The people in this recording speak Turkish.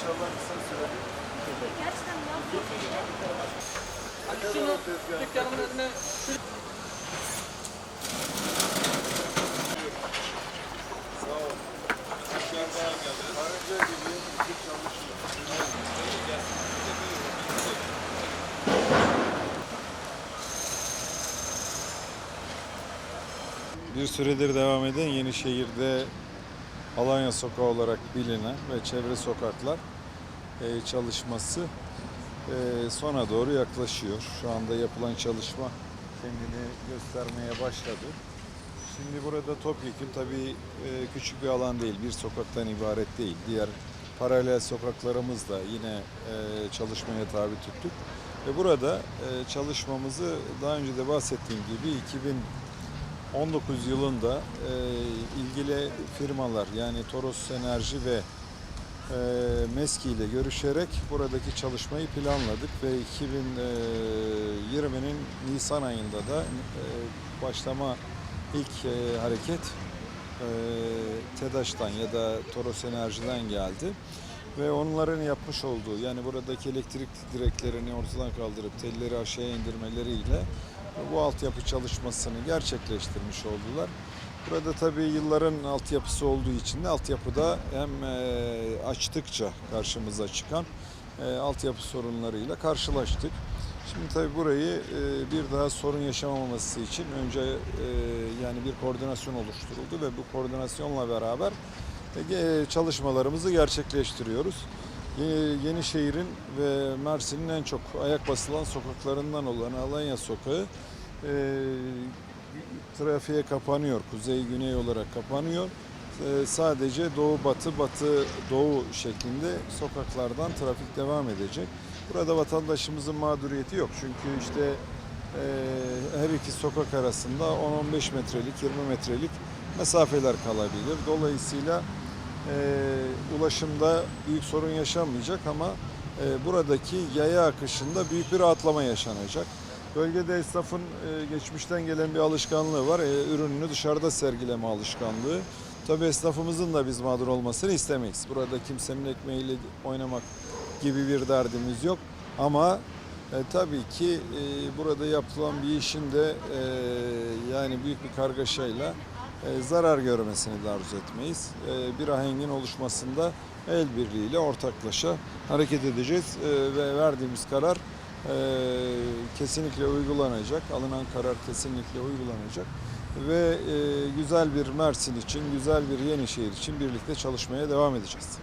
maşallah kısa sürede. Gerçekten ya. Şunu dükkanımın önüne Sağ ol. Karınca gibi ekip çalışıyor. Bir süredir devam eden Yenişehir'de Alanya Sokağı olarak bilinen ve çevre sokaklar e, çalışması e, sona doğru yaklaşıyor. Şu anda yapılan çalışma kendini göstermeye başladı. Şimdi burada topyekun tabii e, küçük bir alan değil, bir sokaktan ibaret değil. Diğer paralel sokaklarımız da yine e, çalışmaya tabi tuttuk. Ve burada e, çalışmamızı daha önce de bahsettiğim gibi 2019 yılında e, ilgili firmalar yani Toros Enerji ve e, MESKİ ile görüşerek buradaki çalışmayı planladık ve 2020'nin Nisan ayında da e, başlama ilk e, hareket e, TEDAŞ'tan ya da Toros Enerji'den geldi. Ve onların yapmış olduğu yani buradaki elektrik direklerini ortadan kaldırıp telleri aşağıya indirmeleriyle bu altyapı çalışmasını gerçekleştirmiş oldular. Burada tabii yılların altyapısı olduğu için de altyapıda hem e, açtıkça karşımıza çıkan e, altyapı sorunlarıyla karşılaştık. Şimdi tabii burayı e, bir daha sorun yaşamaması için önce yani bir koordinasyon oluşturuldu ve bu koordinasyonla beraber çalışmalarımızı gerçekleştiriyoruz. Ye- Yenişehir'in ve Mersin'in en çok ayak basılan sokaklarından olan Alanya Sokağı e, trafiğe kapanıyor. Kuzey güney olarak kapanıyor. E, sadece doğu batı batı doğu şeklinde sokaklardan trafik devam edecek. Burada vatandaşımızın mağduriyeti yok. Çünkü işte e, her iki sokak arasında 10-15 metrelik 20 metrelik mesafeler kalabilir. Dolayısıyla e, ulaşımda büyük sorun yaşanmayacak ama e, buradaki yaya akışında büyük bir rahatlama yaşanacak. Bölgede esnafın e, geçmişten gelen bir alışkanlığı var. E, ürününü dışarıda sergileme alışkanlığı. Tabii esnafımızın da biz mağdur olmasını istemeyiz. Burada kimsenin ekmeğiyle oynamak gibi bir derdimiz yok. Ama e, tabii ki e, burada yapılan bir işin de e, yani büyük bir kargaşayla e, zarar görmesini de arzu etmeyiz. E, bir ahengin oluşmasında el birliğiyle ortaklaşa hareket edeceğiz E, ve verdiğimiz karar kesinlikle uygulanacak. Alınan karar kesinlikle uygulanacak ve güzel bir Mersin için, güzel bir Yenişehir için birlikte çalışmaya devam edeceğiz.